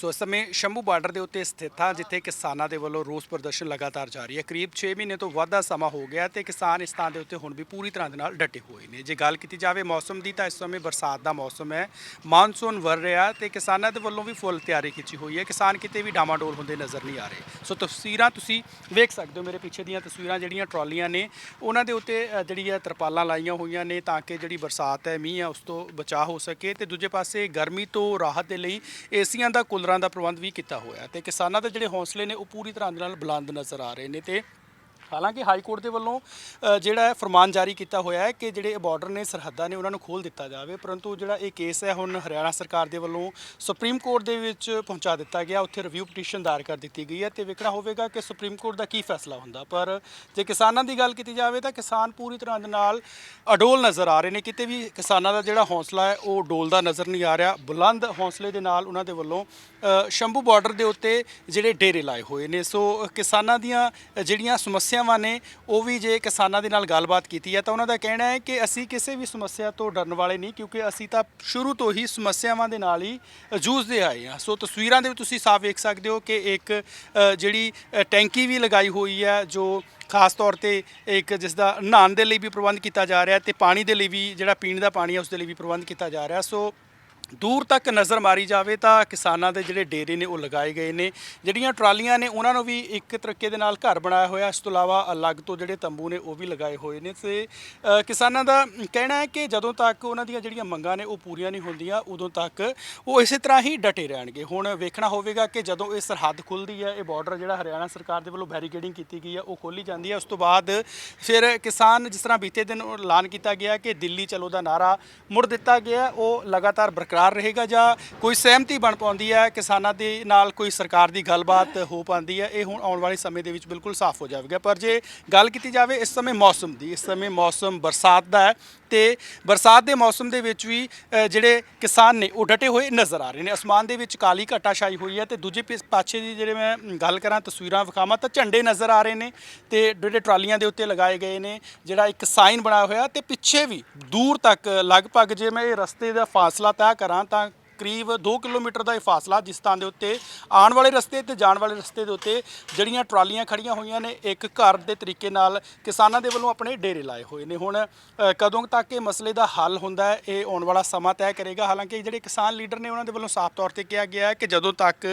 ਸੋ ਇਸ ਸਮੇਂ ਸ਼ੰਭੂ ਬਾਰਡਰ ਦੇ ਉੱਤੇ ਸਥਿਤ ਹਾਂ ਜਿੱਥੇ ਕਿਸਾਨਾਂ ਦੇ ਵੱਲੋਂ ਰੋਸ ਪ੍ਰਦਰਸ਼ਨ ਲਗਾਤਾਰ ਜਾਰੀ ਹੈ। ਕਰੀਬ 6 ਮਹੀਨੇ ਤੋਂ ਵੱਧ ਦਾ ਸਮਾਂ ਹੋ ਗਿਆ ਤੇ ਕਿਸਾਨ ਇਸ ਥਾਂ ਦੇ ਉੱਤੇ ਹੁਣ ਵੀ ਪੂਰੀ ਤਰ੍ਹਾਂ ਦੇ ਨਾਲ ਡਟੇ ਹੋਏ ਨੇ। ਜੇ ਗੱਲ ਕੀਤੀ ਜਾਵੇ ਮੌਸਮ ਦੀ ਤਾਂ ਇਸ ਸਮੇਂ ਬਰਸਾਤ ਦਾ ਮੌਸਮ ਹੈ। ਮਾਨਸੂਨ ਵਰ ਰਿਹਾ ਤੇ ਕਿਸਾਨਾਂ ਦੇ ਵੱਲੋਂ ਵੀ ਫੁੱਲ ਤਿਆਰੀ ਕੀਤੀ ਹੋਈ ਹੈ। ਕਿਸਾਨ ਕਿਤੇ ਵੀ ਡਾਮਾਡੋਲ ਹੁੰਦੇ ਨਜ਼ਰ ਨਹੀਂ ਆ ਰਹੇ। ਸੋ ਤਸਵੀਰਾਂ ਤੁਸੀਂ ਵੇਖ ਸਕਦੇ ਹੋ ਮੇਰੇ ਪਿੱਛੇ ਦੀਆਂ ਤਸਵੀਰਾਂ ਜਿਹੜੀਆਂ ਟਰਾਲੀਆਂ ਨੇ, ਉਹਨਾਂ ਦੇ ਉੱਤੇ ਜਿਹੜੀ ਹੈ ਤਰਪਾਲਾਂ ਲਾਈਆਂ ਹੋਈਆਂ ਨੇ ਤਾਂ ਕਿ ਜਿਹੜੀ ਬਰਸਾਤ ਹੈ, ਮੀਂਹ ਹੈ, ਉਸ ਤੋਂ ਬਚਾਅ ਹੋ ਸਕੇ ਤੇ ਦੂਜੇ ਪਾਸੇ ਗਰਮੀ ਤੋਂ ਰਾਹਤ ਦੇ ਲਈ ਏਸੀਆਂ ਦਾ ਕੂਲਰਾਂ ਦਾ ਪ੍ਰਬੰਧ ਵੀ ਕੀਤਾ ਹੋਇਆ ਤੇ ਕਿਸਾਨਾਂ ਦੇ ਜਿਹੜੇ ਹੌਸਲੇ ਨੇ ਉਹ ਪੂਰੀ ਤਰ੍ਹਾਂ ਦੇ ਨਾਲ ਬੁਲੰਦ ਨਜ਼ਰ ਆ ਰਹੇ ਨੇ ਤੇ ਹਾਲਾਂਕਿ ਹਾਈ ਕੋਰਟ ਦੇ ਵੱਲੋਂ ਅ, ਜਿਹੜਾ ਹੈ ਫਰਮਾਨ ਜਾਰੀ ਕੀਤਾ ਹੋਇਆ ਹੈ ਕਿ ਜਿਹੜੇ ਬਾਰਡਰ ਨੇ ਸਰਹੱਦਾਂ ਨੇ ਉਹਨਾਂ ਨੂੰ ਖੋਲ ਦਿੱਤਾ ਜਾਵੇ। ਪਰੰਤੂ ਜਿਹੜਾ ਇਹ ਕੇਸ ਹੈ ਹੁਣ ਹਰਿਆਣਾ ਸਰਕਾਰ ਦੇ ਵੱਲੋਂ ਸੁਪਰੀਮ ਕੋਰਟ ਦੇ ਵਿੱਚ ਪਹੁੰਚਾ ਦਿੱਤਾ ਗਿਆ। ਉੱਥੇ ਰਿਵਿਊ ਪਟੀਸ਼ਨ ਦਾਇਰ ਕਰ ਦਿੱਤੀ ਗਈ ਹੈ ਤੇ ਵੇਖਣਾ ਹੋਵੇਗਾ ਕਿ ਸੁਪਰੀਮ ਕੋਰਟ ਦਾ ਕੀ ਫੈਸਲਾ ਹੁੰਦਾ। ਪਰ ਜੇ ਕਿਸਾਨਾਂ ਦੀ ਗੱਲ ਕੀਤੀ ਜਾਵੇ ਤਾਂ ਕਿਸਾਨ ਪੂਰੀ ਤਰ੍ਹਾਂ ਦੇ ਨਾਲ ਅਡੋਲ ਨਜ਼ਰ ਆ ਰਹੇ ਨੇ। ਕਿਤੇ ਵੀ ਕਿਸਾਨਾਂ ਦਾ ਜਿਹੜਾ ਹੌਸਲਾ ਹੈ ਉਹ ਡੋਲਦਾ ਨਜ਼ਰ ਨਹੀਂ ਆ ਰਿਹਾ। ਬੁਲੰਦ ਹੌਸਲੇ ਦੇ ਨਾਲ ਉਹਨਾਂ ਦੇ ਵੱਲੋਂ ਅ, ਸ਼ੰਭੂ ਬਾਰਡਰ ਦੇ ਉੱਤੇ ਜਿਹੜੇ ਡੇਰੇ ਲਾਏ ਹੋਏ ਨੇ। ਸੋ ਕਿਸਾਨਾਂ ਦੀਆਂ ਜਿਹੜੀਆਂ ਸਮੱਸਿਆ ਸਮੱਸਿਆਵਾਂ ਨੇ, ਉਹ ਵੀ ਜੇ ਕਿਸਾਨਾਂ ਦੇ ਨਾਲ ਗੱਲਬਾਤ ਕੀਤੀ ਹੈ ਤਾਂ ਉਹਨਾਂ ਦਾ ਕਹਿਣਾ ਹੈ ਕਿ ਅਸੀਂ ਕਿਸੇ ਵੀ ਸਮੱਸਿਆ ਤੋਂ ਡਰਨ ਵਾਲੇ ਨਹੀਂ ਕਿਉਂਕਿ ਅਸੀਂ ਤਾਂ ਸ਼ੁਰੂ ਤੋਂ ਹੀ ਸਮੱਸਿਆਵਾਂ ਦੇ ਨਾਲ ਹੀ ਜੂਝਦੇ ਆਏ ਹਾਂ। ਸੋ ਤਸਵੀਰਾਂ ਦੇ ਵਿੱਚ ਤੁਸੀਂ ਸਾਫ਼ ਵੇਖ ਸਕਦੇ ਹੋ ਕਿ ਇੱਕ ਜਿਹੜੀ ਟੈਂਕੀ ਵੀ ਲਗਾਈ ਹੋਈ ਹੈ, ਜੋ ਖਾਸ ਤੌਰ ਤੇ ਇੱਕ ਜਿਸ ਦਾ ਨਹਾਉਣ ਦੇ ਲਈ ਵੀ ਪ੍ਰਬੰਧ ਕੀਤਾ ਜਾ ਰਿਹਾ ਤੇ ਪਾਣੀ ਦੇ ਲਈ ਵੀ ਜਿਹੜਾ ਪੀਣ ਦਾ ਪਾਣੀ ਹੈ ਉਸ ਦੇ ਲਈ ਵੀ ਪ੍ਰਬੰਧ ਕੀਤਾ ਜਾ ਰਿਹਾ। ਸੋ ਦੂਰ ਤੱਕ ਨਜ਼ਰ ਮਾਰੀ ਜਾਵੇ ਤਾਂ ਕਿਸਾਨਾਂ ਦੇ ਜਿਹੜੇ ਡੇਰੇ ਨੇ ਉਹ ਲਗਾਏ ਗਏ ਨੇ। ਜਿਹੜੀਆਂ ਟਰਾਲੀਆਂ ਨੇ ਉਹਨਾਂ ਨੂੰ ਵੀ ਇੱਕ ਤਰੀਕੇ ਦੇ ਨਾਲ ਘਰ ਬਣਾਇਆ ਹੋਇਆ। ਇਸ ਤੋਂ ਇਲਾਵਾ ਅਲੱਗ ਤੋਂ ਜਿਹੜੇ ਤੰਬੂ ਨੇ ਉਹ ਵੀ ਲਗਾਏ ਹੋਏ ਨੇ ਤੇ ਕਿਸਾਨਾਂ ਦਾ ਕਹਿਣਾ ਹੈ ਕਿ ਜਦੋਂ ਤੱਕ ਉਹਨਾਂ ਦੀਆਂ ਜਿਹੜੀਆਂ ਮੰਗਾਂ ਨੇ ਉਹ ਪੂਰੀਆਂ ਨਹੀਂ ਹੁੰਦੀਆਂ, ਉਦੋਂ ਤੱਕ ਉਹ ਇਸੇ ਤਰ੍ਹਾਂ ਹੀ ਡਟੇ ਰਹਿਣਗੇ। ਹੁਣ ਵੇਖਣਾ ਹੋਵੇਗਾ ਕਿ ਜਦੋਂ ਇਹ ਸਰਹੱਦ ਖੁੱਲਦੀ ਹੈ, ਇਹ ਬਾਰਡਰ ਜਿਹੜਾ ਹਰਿਆਣਾ ਸਰਕਾਰ ਦੇ ਵੱਲੋਂ ਬੈਰੀਕੇਡਿੰਗ ਕੀਤੀ ਗਈ ਹੈ, ਉਹ ਖੋਲੀ ਜਾਂਦੀ ਹੈ। ਉਸ ਤੋਂ ਬਾਅਦ ਫਿਰ ਕਿਸਾਨ ਜਿਸ ਤਰ੍ਹਾਂ ਬੀਤੇ ਦਿਨ ਐਲਾਨ ਕੀਤਾ ਗਿਆ ਕਿ ਦਿੱਲੀ ਚਲੋ ਦਾ ਨਾਰਾ ਮੁੜ ਦਿੱਤਾ ਗਿਆ, ਉਹ ਲਗਾਤਾਰ ਬਰਕਰਾਰ ਰਹੇਗਾ ਜਾਂ ਕੋਈ ਸਹਿਮਤੀ ਬਣ ਪਾਉਂਦੀ ਹੈ, ਕਿਸਾਨਾਂ ਦੇ ਨਾਲ ਕੋਈ ਸਰਕਾਰ ਦੀ ਗੱਲਬਾਤ ਹੋ ਪਾਉਂਦੀ ਹੈ, ਇਹ ਹੁਣ ਆਉਣ ਵਾਲੇ ਸਮੇਂ ਦੇ ਵਿੱਚ ਬਿਲਕੁਲ ਸਾਫ਼ ਹੋ ਜਾਵੇਗਾ। ਪਰ ਜੇ ਗੱਲ ਕੀਤੀ ਜਾਵੇ ਇਸ ਸਮੇਂ ਮੌਸਮ ਦੀ, ਇਸ ਸਮੇਂ ਮੌਸਮ ਬਰਸਾਤ ਦਾ ਹੈ ਤੇ ਬਰਸਾਤ ਦੇ ਮੌਸਮ ਦੇ ਵਿੱਚ ਵੀ ਜਿਹੜੇ ਕਿਸਾਨ ਨੇ ਉਹ ਡਟੇ ਹੋਏ ਨਜ਼ਰ ਆ ਰਹੇ ਨੇ। ਅਸਮਾਨ ਦੇ ਵਿੱਚ ਕਾਲੀ ਘਟਾ ਛਾਈ ਹੋਈ ਹੈ ਤੇ ਦੂਜੇ ਪਿਸ- ਪਾਸੇ ਦੀ ਜਿਹੜੇ ਮੈਂ ਗੱਲ ਕਰਾਂ ਤਸਵੀਰਾਂ ਵਿਖਾਵਾਂ ਤਾਂ ਝੰਡੇ ਨਜ਼ਰ ਆ ਰਹੇ ਨੇ ਤੇ ਜਿਹੜੇ ਟਰਾਲੀਆਂ ਦੇ ਉੱਤੇ ਲਗਾਏ ਗਏ ਨੇ, ਜਿਹੜਾ ਇੱਕ ਸਾਈਨ ਬਣਾਇਆ ਹੋਇਆ ਤੇ ਪਿੱਛੇ ਵੀ ਦੂਰ ਤੱਕ ਲਗਭਗ ਜੇ ਮੈਂ ਇਹ ਰਸਤੇ ਦਾ ਫਾਸਲਾ ਤੈਅ ਕਰਾਂ ਤਾਂ ਕਰੀਬ 2 ਕਿਲੋਮੀਟਰ ਦਾ ਇਹ ਫਾਸਲਾ ਜਿਸ ਥਾਂ ਦੇ ਉੱਤੇ ਆਉਣ ਵਾਲੇ ਰਸਤੇ ਤੇ ਜਾਣ ਵਾਲੇ ਰਸਤੇ ਦੇ ਉੱਤੇ ਜਿਹੜੀਆਂ ਟਰਾਲੀਆਂ ਖੜੀਆਂ ਹੋਈਆਂ ਨੇ, ਇੱਕ ਘਰ ਦੇ ਤਰੀਕੇ ਨਾਲ ਕਿਸਾਨਾਂ ਦੇ ਵੱਲੋਂ ਆਪਣੇ ਡੇਰੇ ਲਾਏ ਹੋਏ ਨੇ। ਹੁਣ ਕਦੋਂ ਤੱਕ ਇਹ ਮਸਲੇ ਦਾ ਹੱਲ ਹੁੰਦਾ ਹੈ, ਇਹ ਆਉਣ ਵਾਲਾ ਸਮਾਂ ਤੈਅ ਕਰੇਗਾ। ਹਾਲਾਂਕਿ ਜਿਹੜੇ ਕਿਸਾਨ ਲੀਡਰ ਨੇ, ਉਹਨਾਂ ਦੇ ਵੱਲੋਂ ਸਾਫ਼ ਤੌਰ ਤੇ ਕਿਹਾ ਗਿਆ ਹੈ ਕਿ ਜਦੋਂ ਤੱਕ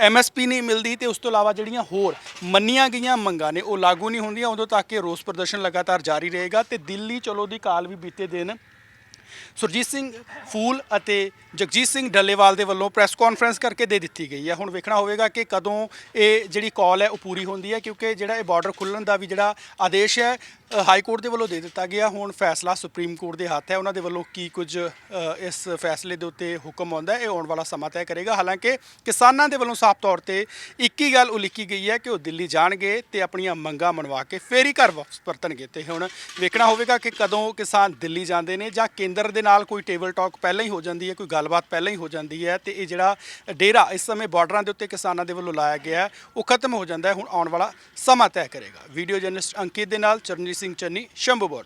ਐਮਐਸਪੀ ਨਹੀਂ ਮਿਲਦੀ ਤੇ ਉਸ ਤੋਂ ਇਲਾਵਾ ਜਿਹੜੀਆਂ ਹੋਰ ਮੰਨੀਆਂ ਗਈਆਂ ਮੰਗਾਂ ਨੇ, ਉਹ ਲਾਗੂ ਨਹੀਂ ਹੁੰਦੀਆਂ, ਉਦੋਂ ਤੱਕ ਇਹ ਰੋਸ ਪ੍ਰਦਰਸ਼ਨ ਲਗਾਤਾਰ ਜਾਰੀ ਰਹੇਗਾ ਤੇ ਦਿੱਲੀ ਚਲੋ ਦੀ ਕਾਲ ਵੀ ਬੀਤੇ ਦਿਨ ਸੁਰਜੀਤ ਸਿੰਘ ਫੂਲ ਅਤੇ ਜਗਜੀਤ ਸਿੰਘ ਡੱਲੇਵਾਲ ਦੇ ਵੱਲੋਂ ਪ੍ਰੈਸ ਕਾਨਫਰੰਸ ਕਰਕੇ ਦੇ ਦਿੱਤੀ ਗਈ ਹੈ। ਹੁਣ ਵੇਖਣਾ ਹੋਵੇਗਾ ਕਿ ਕਦੋਂ ਇਹ ਜਿਹੜੀ ਕਾਲ ਹੈ ਉਹ ਪੂਰੀ ਹੁੰਦੀ ਹੈ, ਕਿਉਂਕਿ ਜਿਹੜਾ ਇਹ ਬਾਰਡਰ ਖੁੱਲਣ ਦਾ ਵੀ ਜਿਹੜਾ ਆਦੇਸ਼ ਹੈ ਹਾਈ ਕੋਰਟ ਦੇ ਵੱਲੋਂ ਦੇ ਦਿੱਤਾ ਗਿਆ। ਹੁਣ ਫੈਸਲਾ ਸੁਪਰੀਮ ਕੋਰਟ ਦੇ ਹੱਥ ਹੈ। ਉਹਨਾਂ ਦੇ ਵੱਲੋਂ ਕੀ ਕੁਝ ਇਸ ਫੈਸਲੇ ਦੇ ਉੱਤੇ ਹੁਕਮ ਆਉਂਦਾ ਇਹ ਆਉਣ ਵਾਲਾ ਸਮਾਂ ਤੈਅ ਕਰੇਗਾ। ਹਾਲਾਂਕਿ ਕਿਸਾਨਾਂ ਦੇ ਵੱਲੋਂ ਸਾਫ਼ ਤੌਰ ਤੇ ਇੱਕ ਹੀ ਗੱਲ ਉਲੀਕੀ ਗਈ ਹੈ ਕਿ ਉਹ ਦਿੱਲੀ ਜਾਣਗੇ ਤੇ ਆਪਣੀਆਂ ਮੰਗਾਂ ਮਨਵਾ ਕੇ ਫੇਰ ਹੀ ਘਰ ਵਾਪਸ ਪਰਤਣਗੇ ਤੇ ਹੁਣ ਵੇਖਣਾ ਹੋਵੇਗਾ ਕਿ ਕਦੋਂ ਕਿਸਾਨ ਦਿੱਲੀ ਜਾਂਦੇ ਨੇ ਜਾਂ ਕੇਂਦਰ ਦੇ ਨਾਲ ਕੋਈ ਟੇਬਲ ਟਾਕ ਪਹਿਲਾਂ ਹੀ ਹੋ ਜਾਂਦੀ ਹੈ, ਕੋਈ ਗੱਲਬਾਤ ਪਹਿਲਾਂ ਹੀ ਹੋ ਜਾਂਦੀ ਹੈ ਤੇ ਇਹ ਜਿਹੜਾ ਡੇਰਾ ਇਸ ਸਮੇਂ ਬਾਰਡਰਾਂ ਦੇ ਉੱਤੇ ਕਿਸਾਨਾਂ ਦੇ ਵੱਲੋਂ ਲਾਇਆ ਗਿਆ ਉਹ ਖਤਮ ਹੋ ਜਾਂਦਾ ਹੈ, ਹੁਣ ਆਉਣ ਵਾਲਾ ਸਮਾਂ ਤੈਅ ਕਰੇਗਾ। ਵੀਡੀਓ ਜਰਨਲਿਸਟ ਅੰਕਿਤ ਦੇ ਨਾਲ ਚਰਨਜੀਤ ਸਿੰਘ ਚੰਨੀ ਸ਼ੰਭੂ ਬਾਰਡਰ